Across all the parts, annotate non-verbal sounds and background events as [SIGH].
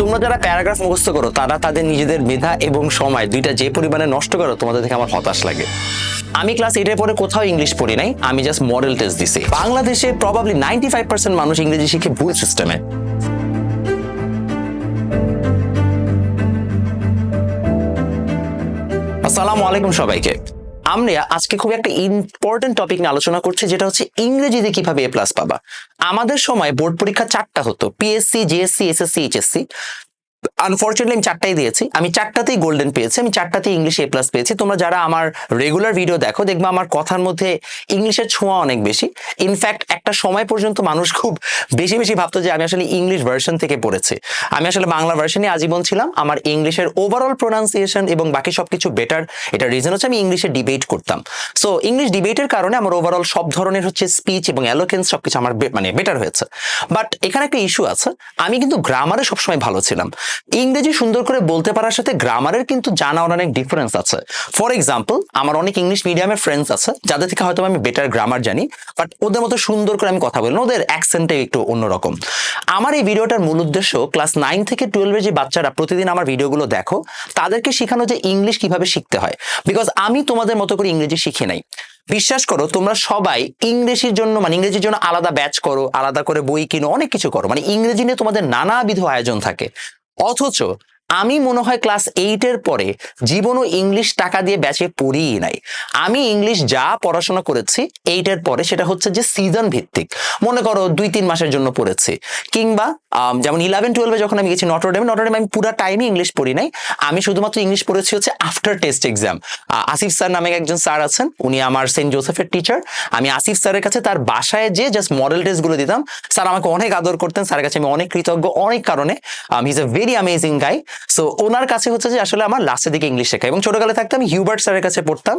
তোমরা যারা প্যারাগ্রাফ মুখস্থ করো, তারা তাদের নিজেদের মেধা এবং সময় দুইটা যে পরিমাণে নষ্ট করো, তোমাদের থেকে আমার হতাশ লাগে। আমি ক্লাস এইটের পরে কোথাও ইংলিশ পড়ি নাই, আমি জাস্ট মডেল টেস্ট দিছি। বাংলাদেশে প্রবাবলি নাইনটি ফাইভ পার্সেন্ট মানুষ ইংরেজি শিখে ভুল সিস্টেমে আসসালামু আলাইকুম সবাইকে। আমরা আজকে খুব একটা ইম্পর্টেন্ট টপিক নিয়ে আলোচনা করছি, যেটা হচ্ছে ইংরেজিতে কীভাবে এ প্লাস পাবা। আমাদের সময় বোর্ড পরীক্ষা চারটা হতো PSC JSC SSC HSC unfortunately আমি চারটাই দিয়েছি। আমি চারটাতেই গোল্ডেন পেয়েছি। আমি চারটাতেই ইংলিশ এ প্লাস পেয়েছি। তোমরা যারা আমার রেগুলার ভিডিও দেখো, দেখবে আমার কথার মধ্যে ইংলিশের ছোঁয়া অনেক বেশি। ইনফ্যাক্ট একটা সময় পর্যন্ত মানুষ খুব বেশি বেশি ভাবতো যে আমি আসলে ইংলিশ ভার্সন থেকে পড়েছি। আমি আসলে বাংলা ভার্সনে আজীবন ছিলাম। আমার ইংলিশের ওভারঅল প্রোনাউন্সিয়েশন এবং বাকি সবকিছু বেটার এটা রিজন হচ্ছে আমি ইংলিশে ডিবেট করতাম। সো ইংলিশ ডিবেটের কারণে আমার ওভারঅল সব ধরনের হচ্ছে স্পিচ এবং অ্যালোকেন্স সবকিছু আমার মানে বেটার হয়েছে। বাট এখানে একটা ইস্যু আছে। আমি কিন্তু গ্রামারে সবসময় ভালো ছিলাম। ইংরেজি সুন্দর করে বলতে পারার সাথে গ্রামারের কিন্তু জানার অনেক ডিফারেন্স আছে। ফর এক্সাম্পল আমার অনেক ইংলিশ মিডিয়ামের ফ্রেন্ডস আছে, যাদের থেকে হয়তো আমি বেটার গ্রামার জানি বাট ওদের মতো সুন্দর করে আমি কথা বলি ওদের অ্যাকসেন্টে একটু অন্যরকম। আমার এই ভিডিওটার মূল উদ্দেশ্য ক্লাস নাইন থেকে টুয়েলভের যে বাচ্চারা প্রতিদিন আমার ভিডিওগুলো দেখো, তাদেরকে শেখানো যে ইংলিশ কীভাবে শিখতে হয়। বিকজ আমি তোমাদের মতো করে ইংরেজি শিখি নাই। বিশ্বাস করো, তোমরা সবাই ইংরেজির জন্য মানে ইংরেজির জন্য আলাদা ব্যাচ করো, আলাদা করে বই কিনো, অনেক কিছু করো। মানে ইংরেজি নিয়ে তোমাদের নানাবিধ আয়োজন থাকে। অথচ আমি মনে হয় ক্লাস এইটের পরে জীবনও ইংলিশ টাকা দিয়ে ব্যাচে পড়িই নাই। আমি ইংলিশ যা পড়াশোনা করেছি এইটের পরে সেটা হচ্ছে যে সিজন ভিত্তিক। মনে করো দুই তিন মাসের জন্য পড়েছি। কিংবা যেমন ইলেভেন টুয়েলভে যখন আমি গেছি নটরডেমে নটরডেমে আমি পুরো টাইমে ইংলিশ পড়ি নাই। আমি শুধুমাত্র ইংলিশ পড়েছি হচ্ছে after test exam Asif sir নামে একজন স্যার আছেন, উনি আমার সেন্ট জোসেফের টিচার আমি আসিফ স্যারের কাছে তার বাসায় যে জাস্ট মডেল টেস্টগুলো দিতাম। স্যার আমাকে অনেক আদর করতেন, স্যারের কাছে আমি অনেক কৃতজ্ঞ অনেক কারণে। He's a very amazing guy so ওনার কাছে হচ্ছে যে আসলে আমার লাস্টের দিকে ইংলিশ শেখা। এবং ছোটকালে থাকতে আমি হিউবার্ট স্যারের কাছে পড়তাম।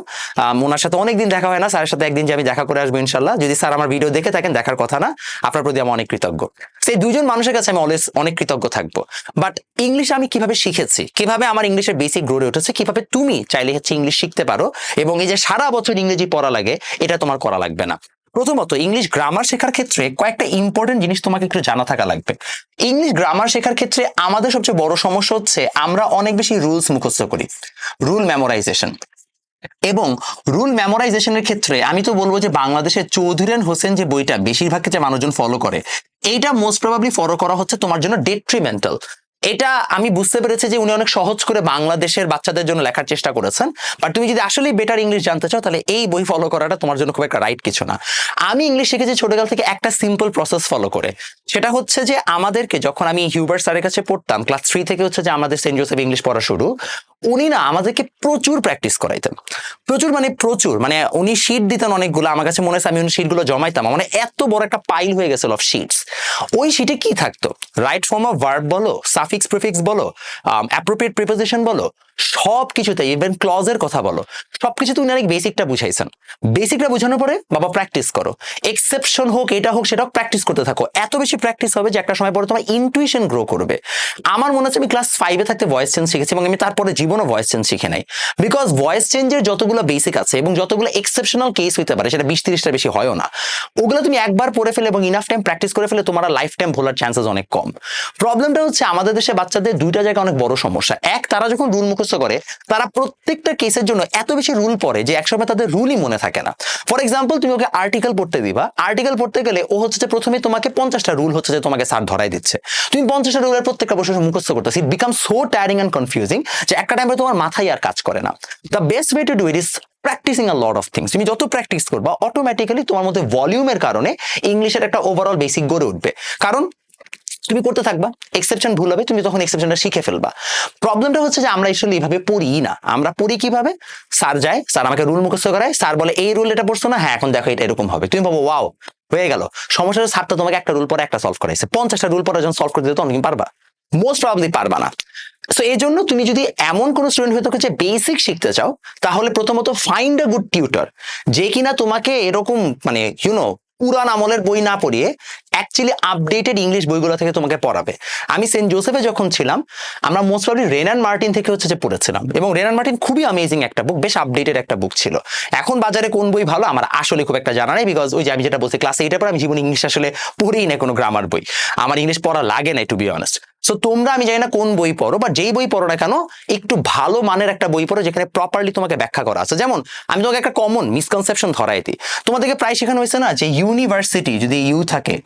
ওনার সাথে অনেকদিন দেখা হয় না। স্যারের সাথে একদিন যে আমি দেখা করে আসব ইনশাল্লাহ যদি স্যার আমার ভিডিও দেখে থাকেন, দেখার কথা না। আপনার প্রতি আমি অনেক কৃতজ্ঞ। সেই দুজন মানুষের কাছে আমি অলওয়েজ অনেক কৃতজ্ঞ থাকব। বাট ইংলিশ আমি কীভাবে শিখেছি? কীভাবে আমার ইংলিশের বেসিক গড়ে উঠেছে? কীভাবে তুমি চাইলে হচ্ছে ইংলিশ শিখতে পারো? এবং এই যে সারা বছর ইংরেজি পড়া লাগে, এটা তোমার করা লাগবে না। প্রথমত ইংলিশ গ্রামার শেখার ক্ষেত্রে কয়েকটা ইম্পর্টেন্ট জিনিস তোমাকে একটু জানা থাকা লাগবে। ইংলিশ গ্রামার শেখার ক্ষেত্রে আমাদের সবচেয়ে বড় সমস্যা হচ্ছে আমরা অনেক বেশি রুলস মুখস্থ করি। রুল মেমোরাইজেশন এবং রুল মেমোরাইজেশনের ক্ষেত্রে আমি তো বলব যে বাংলাদেশের চৌধুরীন হোসেন যে বইটা বেশিরভাগ ক্ষেত্রে মানুষজন ফলো করে, এইটা মোস্ট প্রবাবলি ফলো করা হচ্ছে তোমার জন্য ডেট্রিমেন্টাল এটা আমি বুঝতে পেরেছি যে উনি অনেক সহজ করে বাংলাদেশের বাচ্চাদের জন্য লেখার চেষ্টা করেছেন। বাট তুমি যদি আসলেই বেটার ইংলিশ জানতে চাও, তাহলে এই বই ফলো করাটা তোমার জন্য খুব একটা রাইট কিছু না। আমি ইংলিশ শিখেছি ছোটকাল থেকে একটা সিম্পল প্রসেস ফলো করে। সেটা হচ্ছে যে আমাদেরকে যখন আমি হিউবার স্যারের কাছে পড়তাম ক্লাস থ্রি থেকে হচ্ছে যে আমাদের সেন্ট জোসেফ ইংলিশ পড়া শুরু উনি না আমাদেরকে প্রচুর প্র্যাকটিস করাইতেন। প্রচুর মানে প্রচুর মানে উনি শিট দিতেন অনেকগুলো, আমার কাছে মনে হচ্ছে আমি উনি শিটগুলো জমাইতাম মানে এত বড় একটা পাইল হয়ে গেছিল অফ শিটস ওই শিটে কি থাকতো? রাইট ফর্ম অফ ভার্ব বলো সাফিক্স প্রিফিক্স বলো অ্যাপ্রোপ্রিয়েট প্রিপোজিশন বলো সব কিছুতে ইভেন ক্লজের কথা বলো, সবকিছুতে উনি অনেক বেসিকটা বুঝাইছেন। বেসিকটা বোঝানোর পরে, বাবা প্র্যাকটিস করো। এক্সেপশন হোক, এটা হোক, সেটাও প্র্যাকটিস করতে থাকো। এত বেশি প্র্যাকটিস হবে যে একটা সময় পরে তোমার ইনটুইশন গ্রো করবে। আমার মনে হচ্ছে আমি ক্লাস ফাইভে থাকতে ভয়েস চেঞ্জ শিখেছি এবং আমি তারপরে জীবনও ভয়েস চেঞ্জ শিখে নাই। বিকজ ভয়েস চেঞ্জের যতগুলো বেসিক আছে এবং যতগুলো এক্সেপশনাল কেস হইতে পারে, সেটা বিশ তিরিশটা বেশি হয়ও না, ওগুলো তুমি একবার পড়ে ফেলে এবং ইনাফ টাইম প্র্যাকটিস করে ফেলে, তোমার লাইফ টাইম ভোলার চান্সেস অনেক কম। প্রবলেমটা হচ্ছে আমাদের দেশে বাচ্চাদের দুইটা জায়গায় অনেক বড় সমস্যা। এক, তারা যখন রুল মুখস্থ করে, তারা প্রত্যেকটা কেসের জন্য এত বেশি রুল পড়ে যে একসময় তাদের রুলই মনে থাকে না। ফর এক্সাম্পল তুমি ওকে আর্টিকেল পড়তে দিবা। আর্টিকেল পড়তে গেলে ও হচ্ছে যে প্রথমে তোমাকে পঞ্চাশটা রুল হচ্ছে যে তোমাকে স্যার ধরাই দিচ্ছে। তুমি পঞ্চাশটা রুলের প্রত্যেকটা বসে মুখস্থ করতেছি। It became so tiring and confusing যে একটা টাইমে তোমার মাথায় আর কাজ করে না। The best way to do it is practising a lot of things তুমি যত প্র্যাকটিস করবা অটোমেটিক্যালি তোমার মধ্যে ভলিউমের কারণে ইংলিশের একটা ওভারঅল বেসিক গড়ে উঠবে। কারণ তুমি করতে থাকবা এক্সেপশন ভুল হবে, তুমি তখন এক্সেপশনটা শিখে ফেলবা। প্রবলেমটা হচ্ছে যে আমরা আসলে এইভাবে পড়ি না। আমরা পড়ি কীভাবে? স্যার যায়, স্যার আমাকে রুল মুখস্থ করায়, স্যার বলে, এই রুল এটা পড়ছো না? হ্যাঁ এখন দেখো এটা এরকম হবে। তুমি ভাবো ওয়াও হয়ে গেল। সমস্যাটা স্যার তো তোমাকে একটা রুল পরে একটা সলভ করাইছে। পঞ্চাশটা রুল পরে যখন সলভ করে দিতে তুমি পারবা। মোস্ট প্রবলি পারবা না। সো এই জন্য তুমি যদি এমন কোনো স্টুডেন্ট হয়ে থাকো যে বেসিক শিখতে চাও, তাহলে প্রথমত ফাইন্ড আ গুড টিউটর যে কিনা তোমাকে এরকম মানে ইউনো পুরান আমলের বই না পড়িয়ে অ্যাকচুয়ালি আপডেটেড ইংলিশ বইগুলো থেকে তোমাকে পড়াবে। আমি সেন্ট জোসেফে যখন ছিলাম, আমরা মোস্ট প্রবলি রেনান মার্টিন থেকে হচ্ছে যে পড়েছিলাম। এবং রেনান মার্টিন খুবই আমেজিং একটা বুক বেশ আপডেটেড একটা বুক ছিল। এখন বাজারে কোন বই ভালো আমার আসলে খুব একটা জানা নেই বিকজ ওই যে আমি যেটা বলছি ক্লাস এইটের পর আমি জীবনে ইংলিশ আসলে পড়েই না কোনো গ্রামার বই। আমার ইংলিশ পড়া লাগে না টু বি অনেস্ট সো তোমরা, আমি জানি না কোন বই পড়ো বা যেই বই পড়ো না কেন, একটু ভালো মানের একটা বই পড়ো, যেখানে প্রপারলি তোমাকে ব্যাখ্যা করা আছে। যেমন, আমি তোমাকে একটা কমন মিসকনসেপশন ধরাই দিই। তোমাদেরকে প্রায় শেখানো হয়েছে না, যে ইউনিভার্সিটি যদি ইউ থাকে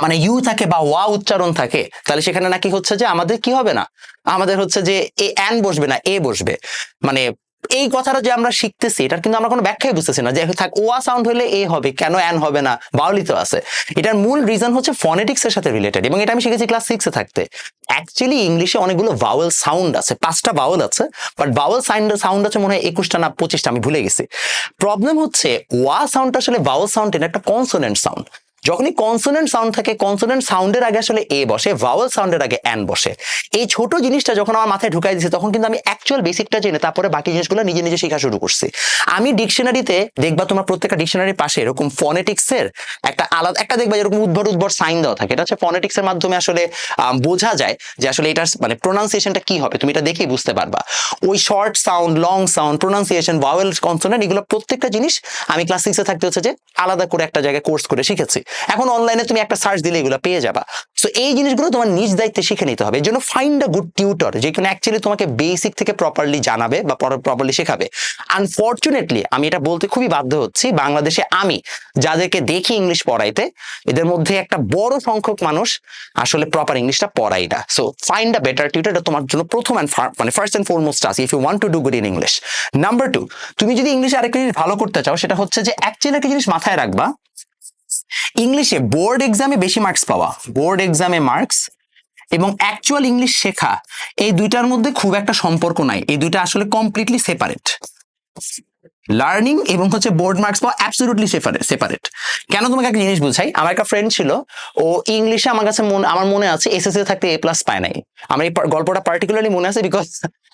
মানে ইউ থাকে বা ওয়া উচ্চারণ থাকে, তাহলে সেখানে নাকি হচ্ছে যে আমাদের কি হবে না? আমাদের হচ্ছে যে এ অ্যান বসবে না, এ বসবে। মানে এই কথাটা যে আমরা শিখতেছি, এটার কিন্তু আমরা কোনো ব্যাখ্যাই বুঝতেছি না। যে থাক, ওয়া সাউন্ড হলে এ হবে, কেন অ্যান হবে না বাউলি তো আছে। এটার মূল রিজন হচ্ছে ফনেটিক্স এর সাথে রিলেটেড এবং এটা আমি শিখেছি ক্লাস সিক্সে থাকতে। অ্যাকচুয়ালি ইংলিশে অনেকগুলো ভাওয়েল সাউন্ড আছে, পাঁচটা ভাওয়েল আছে বাট ভাওয়েল সাউন্ড সাউন্ড আছে মনে হয় একুশটা না পঁচিশটা, আমি ভুলে গেছি। প্রবলেম হচ্ছে, ওয়া সাউন্ডটা আসলে ভাওয়েল সাউন্ড এটা একটা কনসোনেন্ট সাউন্ড যখনই কনসোনেন্ট সাউন্ড থাকে কনসোনেন্ট সাউন্ডের আগে আসলে এ বসে ভাওয়েল সাউন্ডের আগে অ্যান বসে। এই ছোট জিনিসটা যখন আমার মাথায় ঢুকাই দিয়েছে তখন কিন্তু আমি অ্যাকচুয়াল বেসিকটা জেনে, তারপরে বাকি জিনিসগুলো নিজে নিজে শেখা শুরু করছি। আমি ডিকশনারিতে দেখবা তোমার প্রত্যেকটা ডিকশনারির পাশে এরকম ফনেটিক্সের একটা আলাদা, একটা দেখবা এরকম উদ্ভর উদ্ভর সাইন দেওয়া থাকে। এটা হচ্ছে ফনেটিক্সের মাধ্যমে আসলে বোঝা যায় যে আসলে এটার মানে প্রোনাউন্সিয়েশনটা কি হবে, তুমি এটা দেখেই বুঝতে পারবা। ওই short sound long sound pronunciation vowel consonant এগুলো প্রত্যেকটা জিনিস আমি ক্লাস সিক্সে থাকতে হচ্ছে যে আলাদা করে একটা জায়গায় কোর্স করে শিখেছি। এখন অনলাইনে তুমি একটা সার্চ দিলে এগুলো পেয়ে যাবা। সো এই জিনিসগুলো তোমার নিজ দায়িত্বে শিখে নিতে হবে। এর জন্য ফাইন্ড আ গুড টিউটর যে কোনো অ্যাকচুয়ালি তোমাকে বেসিক থেকে প্রপারলি জানাবে বা প্রপারলি শেখাবে। আনফর্চুনেটলি আমি এটা বলতে খুবই বাধ্য হচ্ছি, বাংলাদেশে আমি যাদেরকে দেখি ইংলিশ পড়াইতে, এদের মধ্যে একটা বড় সংখ্যক মানুষ আসলে প্রপার ইংলিশটা পড়াই না। So find a better tutor এটা তোমার জন্য প্রথম মানে ফার্স্ট অ্যান্ড ফরমোস্ট আছে if you want to do good in English number two তুমি যদি ইংলিশে আরেকটা জিনিস ভালো করতে চাও, সেটা হচ্ছে যে অ্যাকচুয়ালি একটা জিনিস মাথায় রাখবা ইংলিশে বোর্ড এক্সামে বেশি মার্কস পাওয়া। বোর্ড এক্সামে মার্কস এবং অ্যাকচুয়াল ইংলিশ শেখা, এই দুইটার মধ্যে খুব একটা সম্পর্ক নাই। এই দুইটা আসলে কমপ্লিটলি সেপারেট লার্নিং এবং হচ্ছে বোর্ড মার্কস পাওয়া অ্যাবসলিউটলি সেপারেট কেন তোমাকে একটা জিনিস বুঝাই? আমার একটা ফ্রেন্ড ছিল, ও ইংলিশে আমার কাছে মনে, আমার মনে আছে এসএসসি থাকতে এ প্লাস পায় নাই। আমার এই গল্পটা পার্টিকুলারলি মনে আছে বিকজ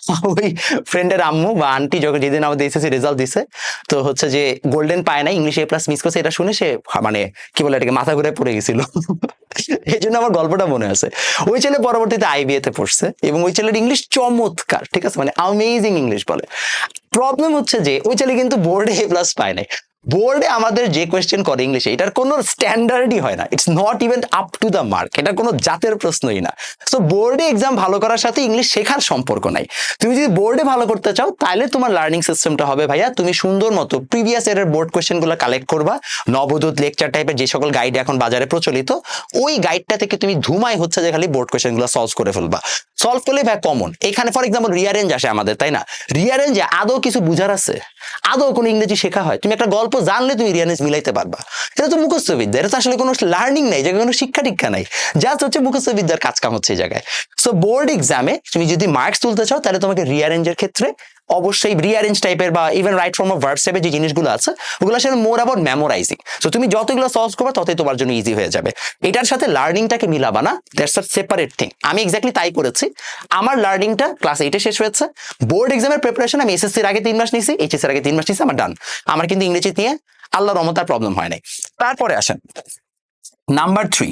[LAUGHS] ওই ফ্রেন্ডের আম্মু বা আন্টি যখন যেদিন আমাদের এসএসসি রেজাল্ট দিছে, তো হচ্ছে যে গোল্ডেন পায় নাই ইংলিশে এ প্লাস মিস করছে, এটা শুনে সে মানে কি বলে এটাকে, মাথা ঘুরে পড়ে গেছিল। [LAUGHS] এই জন্য আমার গল্পটা মনে আছে। ওই ছেলে পরবর্তীতে আইবিএ তে পড়ছে এবং ওই ছেলের ইংলিশ চমৎকার, ঠিক আছে? মানে আমেজিং ইংলিশ বলে। প্রবলেম হচ্ছে যে ওই ছেলে কিন্তু বোর্ডে এ প্লাস পায় নাই। বোর্ডে আমাদের যে কোয়েশ্চেন করে ইংলিশে এটার কোনো স্ট্যান্ডার্ডই হয় না। It's not even up to the mark এটা কোনো জাতের প্রশ্নই না। সো বোর্ডে এক্সাম ভালো করার সাথে ইংলিশ শেখার সম্পর্ক নাই। তুমি যদি বোর্ডে ভালো করতে চাও তাহলে তোমার লার্নিং সিস্টেমটা হবে ভাইয়া, তুমি সুন্দর মতো প্রিভিয়াস ইয়ারের বোর্ড কোয়েশ্চেনগুলো কালেক্ট করবা। নবদূত লেকচার টাইপের যে সকল গাইড এখন বাজারে প্রচলিত, ওই গাইডটা থেকে তুমি ধুমাই হচ্ছে যে খালি বোর্ড কোয়েশ্চেনগুলো সলভ করে ফেলবা। সলভ করলে ভাই কমন এখানে ফর এক্সাম্পল রিয়ারেঞ্জ আসে আমাদের, তাই না? রিয়ারেঞ্জে আদৌ কিছু বুঝার আছে? আদৌ কোনো ইংরেজি শেখা হয়? তুমি একটা গল্প জানলে তুমি রিয়ানেস মিলাইতে পারবা। এটা তো মুখস্থ বিদ্যা এটা তো আসলে কোনো লার্নিং নাই জায়গায় কোনো শিক্ষা টিক্ষা নাই। জাস্ট হচ্ছে মুখস্থ বিদ্যার কাজ কাম হচ্ছে এই জায়গায়। সো বোর্ড এক্সামে তুমি যদি মার্কস তুলতে চাও, তাহলে তোমাকে রিয়ারেঞ্জের ক্ষেত্রে অবশ্যই রিয়ারেঞ্জ টাইপের বা even right form of verbs টাইপের যে জিনিসগুলো আছে, ওগুলো আসলে মোর অ্যাবাউট মেমোরাইজিং সো তুমি যতগুলো সলভ করবে, ততই তোমার জন্য ইজি হয়ে যাবে। এটার সাথে লার্নিংটাকে মিলাবা না দ্যাটস আ সেপারেট থিং আমি এক্স্যাক্টলি তাই করেছি। আমার লার্নিংটা ক্লাস এইটে শেষ হয়েছে। বোর্ড এক্সামের প্রিপারেশন আমি এসএসসির আগে তিন মাস নিয়েছি এইচএসসির আগে তিন মাস নিয়েছি আমার ডান আমার কিন্তু ইংরেজি নিয়ে আল্লাহ রহমতার প্রবলেম হয় নাই। তারপরে আসেন। নাম্বার থ্রি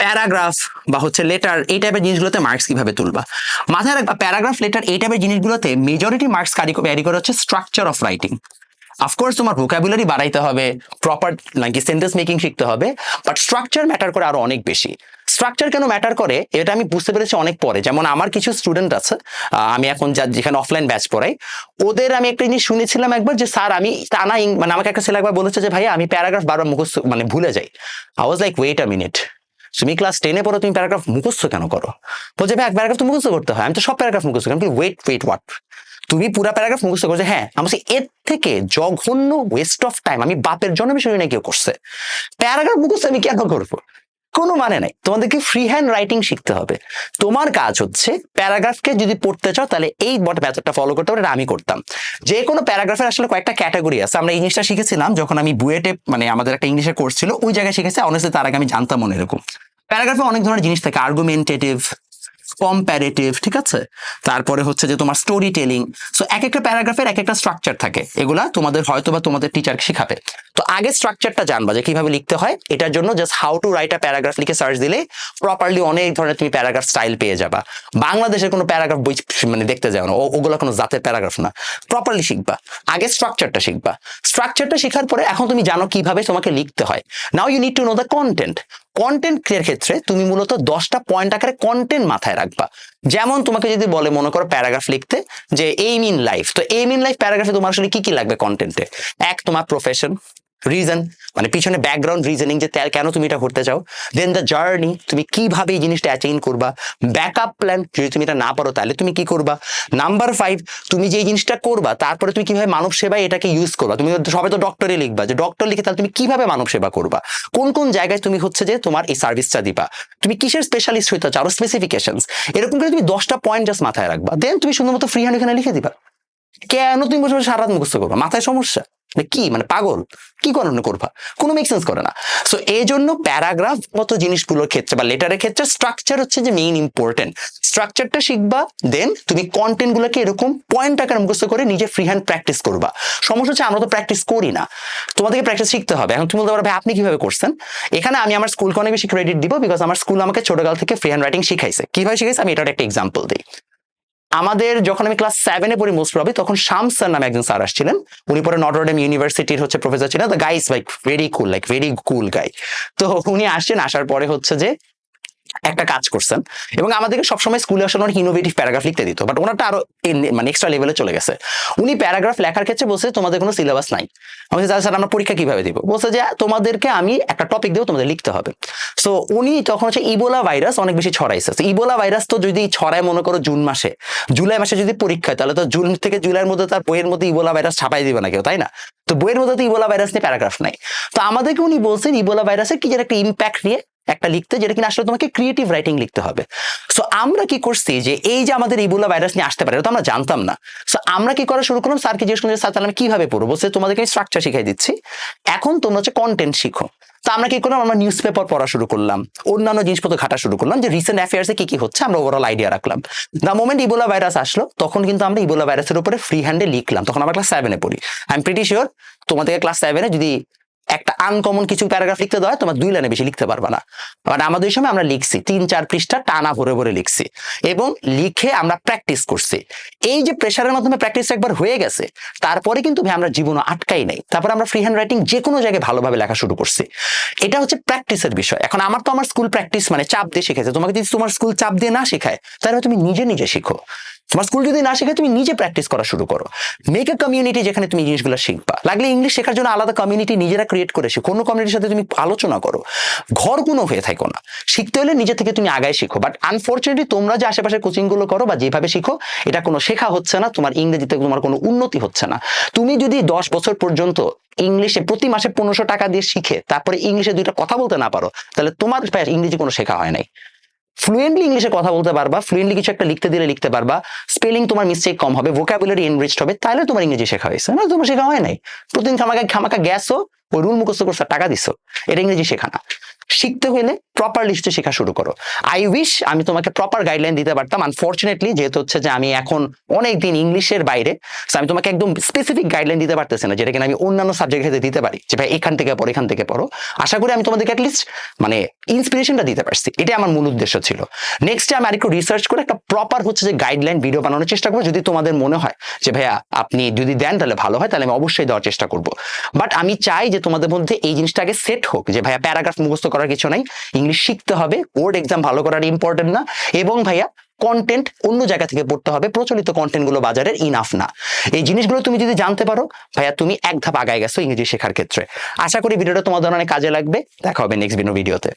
প্যারাগ্রাফ বা হচ্ছে লেটার এই টাইপের জিনিসগুলোতে মার্কস কীভাবে তুলবা? মাথায় রাখবা, প্যারাগ্রাফ লেটার এই টাইপের জিনিসগুলোতে মেজরিটি মার্কস ক্যারি করে হচ্ছে structure of writing of course তোমার ভোকাবুলারি বাড়াইতে হবে প্রপার নাকি সেন্টেন্স মেকিং শিখতে হবে বাট স্ট্রাকচার ম্যাটার করে আরও অনেক বেশি। স্ট্রাকচার কেন ম্যাটার করে? এটা আমি বুঝতে পেরেছি অনেক পরে। যেমন আমার কিছু স্টুডেন্ট আছে আমি এখন যেখানে অফলাইন ব্যাচ পড়াই, ওদের আমি একটা জিনিস শুনেছিলাম একবার যে, স্যার, আমি তা না মানে আমাকে একটা ছেলে একবার বলেছে যে ভাই আমি প্যারাগ্রাফ বারবার মুখস্থ মানে ভুলে যাই। I was like wait a minute তুমি ক্লাস টেনে পড়ো, তুমি প্যারাগ্রাফ মুখস্থ কেন করো? বলছে এক প্যারাগ্রাফ তো মুখস্থ করতে হয়, আমি তো সব প্যারাগ্রাফ মুখস্থ করি। ওয়েট ওয়েট ওয়াট তুমি পুরা প্যারাগ্রাফ মুখস্থ করছ হ্যাঁ আমি এর থেকে জঘন্য ওয়েস্ট অফ টাইম আমি বাপের জন্য আমি শুনি না কেউ করছে। প্যারাগ্রাফ মুখস্থ আমি কেন করব? কোনো মানে নাই। তোমাদেরকে ফ্রি হ্যান্ড রাইটিং শিখতে হবে। তোমার কাজ হচ্ছে প্যারাগ্রাফকে যদি পড়তে চাও, তাহলে এই বট মেথডটা ফলো করতে হবে আমি করতাম। যে কোনো প্যারাগ্রাফের আসলে কয়েকটা ক্যাটাগরি আছে। আমরা জিনিসটা শিখেছিলাম, যখন আমি বুয়েটে মানে আমাদের একটা ইংলিশের কোর্স ছিল, ওই জায়গায় শিখেছি। অনেস্টলি তার আগে আমি জানতাম মনে এরকম। প্যারাগ্রাফে অনেক ধরনের জিনিস থাকে। আর্গুমেন্টেটিভ কম্প্যারেটিভ ঠিক আছে? তারপরে হচ্ছে যে তোমার স্টোরি টেলিং সো এক একটা প্যারাগ্রাফের এক একটা স্ট্রাকচার থাকে। এগুলা তোমাদের হয়তো বা তোমাদের টিচার শেখাবে। তো আগে স্ট্রাকচারটা জানবা যে কীভাবে লিখতে হয়। এটার জন্য just how to write a paragraph লিখে সার্চ দিলে প্রপারলি অনেক ধরনের তুমি প্যারাগ্রাফ স্টাইল পেয়ে যাবা। বাংলাদেশের কোনো প্যারাগ্রাফ বই মানে দেখতে যাও না ওগুলো কোনো জাতের প্যারাগ্রাফ না। প্রপারলি শিখবা। আগে স্ট্রাকচারটা শিখবা। স্ট্রাকচারটা শেখার পরে এখন তুমি জানো কীভাবে তোমাকে লিখতে হয়। Now you need to know the content content ক্রিয়ার ক্ষেত্রে তুমি মূলত দশটা পয়েন্ট আকারে কন্টেন্ট মাথায় রাখবা। যেমন তোমাকে যদি বলে, মনে করো প্যারাগ্রাফ লিখতে, যে এইম ইন লাইফ তো এইম ইন লাইফ প্যারাগ্রাফে তোমার আসলে কি কি লাগবে কন্টেন্টে এক, তোমার প্রফেশন রিজন মানে পিছনে ব্যাকগ্রাউন্ড রিজনিং যে কেন তুমি এটা করতে চাও দেন দ্য জার্নি তুমি কীভাবে এই জিনিসটা অ্যাটেইন করবা ব্যাকআপ প্ল্যান যদি তুমি এটা না পারো তাহলে তুমি কি করবা? নাম্বার ফাইভ তুমি যে জিনিসটা করবা, তারপরে তুমি কীভাবে মানব সেবায় এটাকে ইউজ করবা? তুমি সবাই তো ডক্টরে লিখবা, যে ডক্টর লিখে তাহলে তুমি কীভাবে মানব সেবা করবা? কোন কোন জায়গায় তুমি হচ্ছে যে তোমার এই সার্ভিসটা দিবা? তুমি কিসের স্পেশালিস্ট হইতে চাও? আরও স্পেসিফিকেশনস এরকম করে তুমি দশটা পয়েন্ট জাস্ট মাথায় রাখবা। দেন তুমি শুধুমাত্র ফ্রি হ্যান্ড এখানে লিখে দিবা। কেন তুমি বসে সারা রাত মুখস্থ করবা? মাথায় সমস্যা। কি? মানে পাগল। কি কারণে করবা? কোনো মেক সেন্স করে না। সো এই জন্য প্যারাগ্রাফ মত জিনিসগুলোর ক্ষেত্রে বা লেটারের ক্ষেত্রে স্ট্রাকচার হচ্ছে যে মেইন ইম্পর্টেন্ট স্ট্রাকচারটা শিখবা দেন তুমি কন্টেন্ট গুলোকে এরকম পয়েন্ট আকারে মুখস্থ করে নিজে ফ্রি হ্যান্ড প্র্যাকটিস করবা। সমস্যা হচ্ছে আমরা তো প্র্যাকটিস করি না। তোমাদেরকে প্র্যাকটিস শিখতে হবে। এখন তুমি বলতে পারো ভাই আপনি কীভাবে করছেন? এখানে আমি আমার স্কুলকে অনেক বেশি ক্রেডিট দিব বিকজ আমার স্কুল আমাকে ছোটকাল থেকে ফ্রি হ্যান্ড রাইটিং শিখাইছে। কীভাবে শিখাইছে? আমি এটার একটা এক্সাম্পল দিই। আমাদের যখন আমি ক্লাস সেভেনে পড়ি মোস্ট প্রবলি তখন শামস স্যার নামে একজন স্যার আসছিলেন। উনি পরে নটরডেম ইউনিভার্সিটির হচ্ছে প্রফেসর ছিলেন। The guys like very cool like very cool guy তো উনি আসছেন, আসার পরে হচ্ছে যে একটা কাজ করছেন। এবং আমাদেরকে সবসময় স্কুলে আসলে অনেক ইনোভেটিভ প্যারাগ্রাফ লিখতে দিত। বাট ওনারটা আরও মানে এক্সট্রা লেভেলে চলে গেছে। উনি প্যারাগ্রাফ লেখার ক্ষেত্রে বলছে, তোমাদের কোনো সিলেবাস নাই। আমি স্যার আমরা পরীক্ষা কীভাবে দিব? বলছে যে, তোমাদেরকে আমি একটা টপিক দেবো তোমাদের লিখতে হবে। সো উনি তখন হচ্ছে ইবোলা ভাইরাস অনেক বেশি ছড়াইছে। ইবোলা ভাইরাস তো যদি ছড়ায়, মনে করো জুন মাসে, জুলাই মাসে যদি পরীক্ষা হয়, তাহলে তো জুন থেকে জুলাইয়ের মধ্যে তার বইয়ের মধ্যে ইবোলা ভাইরাস ছাপাই দিবে না কেউ, তাই না? তো বইয়ের মধ্যে তো ইবোলা ভাইরাস নিয়ে প্যারাগ্রাফ নাই। তো আমাদেরকে উনি বলছেন, ইবোলা ভাইরাসের কি যেন একটা ইম্প্যাক্ট নিয়ে একটা লিখতে, যেটা কিনা আসলে তোমাকে ক্রিয়েটিভ রাইটিং লিখতে হবে। সো আমরা কি করছি যে, এই যে আমাদের ইবোলা ভাইরাস নিয়ে আসতে পারে তো আমরা জানতাম না। সো আমরা কি করা শুরু করলাম? স্যারকে জিজ্ঞেস করলাম, স্যার, তাহলে আমি কীভাবে পড়ব? বলছে, তোমাদেরকে স্ট্রাকচার শিখাই দিচ্ছি। এখন তোমরা হচ্ছে কন্টেন্ট শিখো। তো আমরা কি করলাম? আমরা নিউজ পেপার পড়া শুরু করলাম। অন্যান্য জিনিসপত্র ঘাটা শুরু করলাম। যে রিসেন্ট অ্যাফেয়ার্সে কি কি হচ্ছে, আমরা ওভারঅল আইডিয়া রাখলাম। দ্য মোমেন্ট ইবোলা ভাইরাস আসলো, তখন কিন্তু আমরা ইবোলা ভাইরাসের উপরে ফ্রি হ্যান্ডে লিখলাম। তখন আমরা ক্লাস সেভেনে পড়ি। আই এম প্রিটি শিওর তোমাদেরকে ক্লাস সেভেনে যদি একটা আনকমন কিছু প্যারাগ্রাফ লিখতে দেওয়া হয়, তোমার দুই লাইনে বেশি লিখতে পারবে না। বাট আমাদের সময় আমরা লিখছি, তিন চার পৃষ্ঠা টানা ভরে ভরে লিখছি। এবং লিখে আমরা প্র্যাকটিস করছি। এই যে প্রেশারের মাধ্যমে প্র্যাকটিস একবার হয়ে গেছে, তারপরে কিন্তু আমরা জীবনে আটকাই নাই। তারপর আমরা ফ্রি হ্যান্ড রাইটিং যে কোনো জায়গায় ভালোভাবে লেখা শুরু করছি। এটা হচ্ছে প্র্যাকটিসের বিষয়। এখন আমার তো আমার স্কুল প্র্যাকটিস মানে চাপ দিয়ে শিখেছে তোমাকে যদি তোমার স্কুল চাপ দিয়ে না শেখায়, তাহলে তুমি নিজে নিজে শিখো। তোমার স্কুল যদি না শেখায় তুমি নিজে প্র্যাকটিস করা শুরু করো। মেক এ কমিউনিটি যেখানে তুমি জিনিসগুলো শিখবা। লাগলে ইংলিশ শেখার জন্য আলাদা কমিউনিটি নিজেরা ক্রিয়েট করে শেখো। কোনো কমিউনিটির সাথে তুমি আলোচনা করো। ঘর কোনো হয়ে থাকো না। শিখতে হলে নিজে থেকে তুমি আগায় শিখো। বাট আনফর্চুনেটলি তোমরা যে আশেপাশে কোচিংগুলো করো বা যেভাবে শিখো, এটা কোনো শেখা হচ্ছে না। তোমার ইংরেজিতে তোমার কোনো উন্নতি হচ্ছে না। তুমি যদি দশ বছর পর্যন্ত ইংলিশে প্রতি মাসে পনেরোশো টাকা দিয়ে শিখে, তারপরে ইংলিশে দুইটা কথা বলতে না পারো, তাহলে তোমার ইংরেজি কোনো শেখা হয় নাই। ফ্লুয়েন্টলি ইংলিশে কথা বলতে পারবা ফ্লুয়েন্টলি কিছু একটা লিখতে দিলে লিখতে পারবা স্পেলিং তোমার মিস্টেক কম হবে ভোকাবুলারি এনরিচড হবে, তাহলে তোমার ইংরেজি শেখা হয়েছে। না, তোমার শেখা হয় নাই। প্রতিদিন খামাকা খামাকা গ্যাসও ওই রুল মুখস্থ করছ, টাকা দিছো, এটা ইংরেজি শেখা না। শিখতে হলে প্রপার লিস্টে শেখা শুরু করো। আই উইশ আমি তোমাকে প্রপার গাইডলাইন দিতে পারতাম। আনফর্চুনেটলি যেহেতু হচ্ছে যে আমি এখন অনেক দিন ইংলিশের বাইরে আমি তোমাকে একদম স্পেসিফিক গাইডলাইন দিতে পারতেছি না, যেটা কিনা আমি অন্যান্য সাবজেক্ট ক্ষেত্রে দিতে পারি, যে ভাই এখান থেকে পড়ো, এখান থেকে পড়ো। আশা করি আমি তোমাদেরকে অ্যাটলিস্ট মানে ইন্সপিরেশনটা দিতে পারছি। এটা আমার মূল উদ্দেশ্য ছিল। নেক্সট আমি আরেকটু রিসার্চ করে একটা প্রপার হচ্ছে যে গাইডলাইন ভিডিও বানানোর চেষ্টা করব, যদি তোমাদের মনে হয় যে ভাইয়া আপনি যদি দেন তাহলে ভালো হয়, তাহলে আমি অবশ্যই দেওয়ার চেষ্টা করব। বাট আমি চাই যে তোমাদের মধ্যে এই জিনিসটা আগে সেট হোক, যে ভাইয়া প্যারাগ্রাফ মুখস্থ করার কিছু নাই। ইংলিশ শিখতে হবে বোর্ড এক্সাম ভালো করার ইম্পর্টেন্ট না। এবং ভাইয়া কন্টেন্ট অন্য জায়গা থেকে পড়তে হবে, প্রচলিত কন্টেন্টগুলো বাজারের ইনাফ না। এই জিনিসগুলো তুমি যদি জানতে পারো, ভাইয়া, তুমি এক ধাপ আগায় গেছো ইংরেজি শেখার ক্ষেত্রে। আশা করি ভিডিওটা তোমাদের অনেক কাজে লাগবে। দেখা হবে নেক্সট ভিডিও ভিডিওতে